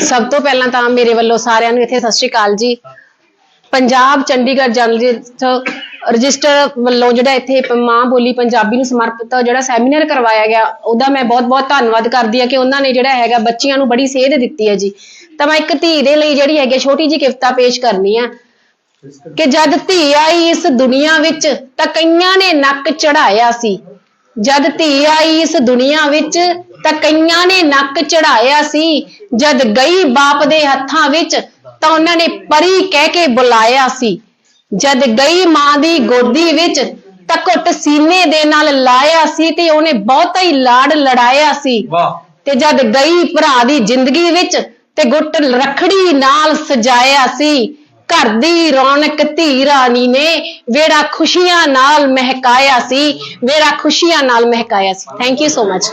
ਸਭ ਤੋਂ ਪਹਿਲਾਂ ਤਾਂ ਮੇਰੇ ਵੱਲੋਂ ਸਾਰਿਆਂ ਨੂੰ ਇੱਥੇ ਸਤਿ ਸ਼੍ਰੀ ਅਕਾਲ ਜੀ। ਪੰਜਾਬ ਚੰਡੀਗੜ੍ਹ ਜਰਨਲਿਸਟ ਰਜਿਸਟਰ ਵੱਲੋਂ ਜਿਹੜਾ ਇੱਥੇ ਮਾਂ ਬੋਲੀ ਪੰਜਾਬੀ ਨੂੰ ਸਮਰਪਿਤ ਜਿਹੜਾ ਸੈਮੀਨਾਰ ਕਰਵਾਇਆ ਗਿਆ, ਉਹਦਾ ਮੈਂ ਬਹੁਤ-ਬਹੁਤ ਧੰਨਵਾਦ ਕਰਦੀ ਹਾਂ ਕਿ ਉਹਨਾਂ ਨੇ ਜਿਹੜਾ ਹੈਗਾ ਬੱਚਿਆਂ ਨੂੰ ਬੜੀ ਸੇਧ ਦਿੱਤੀ ਹੈ ਜੀ। ਤਾਂ ਮੈਂ ਇੱਕ ਧੀ ਦੇ ਲਈ ਜਿਹੜੀ ਹੈਗੀ ਛੋਟੀ ਜੀ ਕਿਫਤਾ ਪੇਸ਼ ਕਰਨੀ ਆ ਕਿ ਜਦ ਧੀ ਆਈ ਇਸ ਦੁਨੀਆ ਵਿੱਚ ਤਾਂ ਕਈਆਂ ਨੇ ਨੱਕ ਚੜਾਇਆ ਸੀ। ਜਦ ਧੀ ਆਈ ਇਸ ਦੁਨੀਆ ਵਿੱਚ ਤਾਂ ਕਈਆਂ ਨੇ ਨੱਕ ਚੜਾਇਆ ਸੀ। ਜਦ ਗਈ ਬਾਪ ਦੇ ਹੱਥਾਂ ਵਿੱਚ ਤਾਂ ਉਹਨਾਂ ਨੇ ਪਰੀ ਕਹਿ ਕੇ ਬੁਲਾਇਆ ਸੀ। ਜਦ ਗਈ ਮਾਂ ਦੀ ਗੋਦੀ ਵਿੱਚ ਤਾਂ ਘੁੱਟ ਸੀਨੇ ਦੇ ਨਾਲ ਲਾਇਆ ਸੀ ਤੇ ਉਹਨੇ ਬਹੁਤਾ ਹੀ ਲਾੜ ਲੜਾਇਆ ਸੀ। ਵਾਹ। ਤੇ ਜਦ ਗਈ ਭਰਾ ਦੀ ਜ਼ਿੰਦਗੀ ਵਿੱਚ ਤੇ ਗੁੱਟ ਰਖੜੀ ਨਾਲ ਸਜਾਇਆ ਸੀ। ਘਰ ਦੀ ਰੌਣਕ ਧੀ ਰਾਣੀ ਨੇ ਵੇੜਾ ਖੁਸ਼ੀਆਂ ਨਾਲ ਮਹਿਕਾਇਆ ਸੀ। ਵੇੜਾ ਖੁਸ਼ੀਆਂ ਨਾਲ ਮਹਿਕਾਇਆ ਸੀ। Thank you so much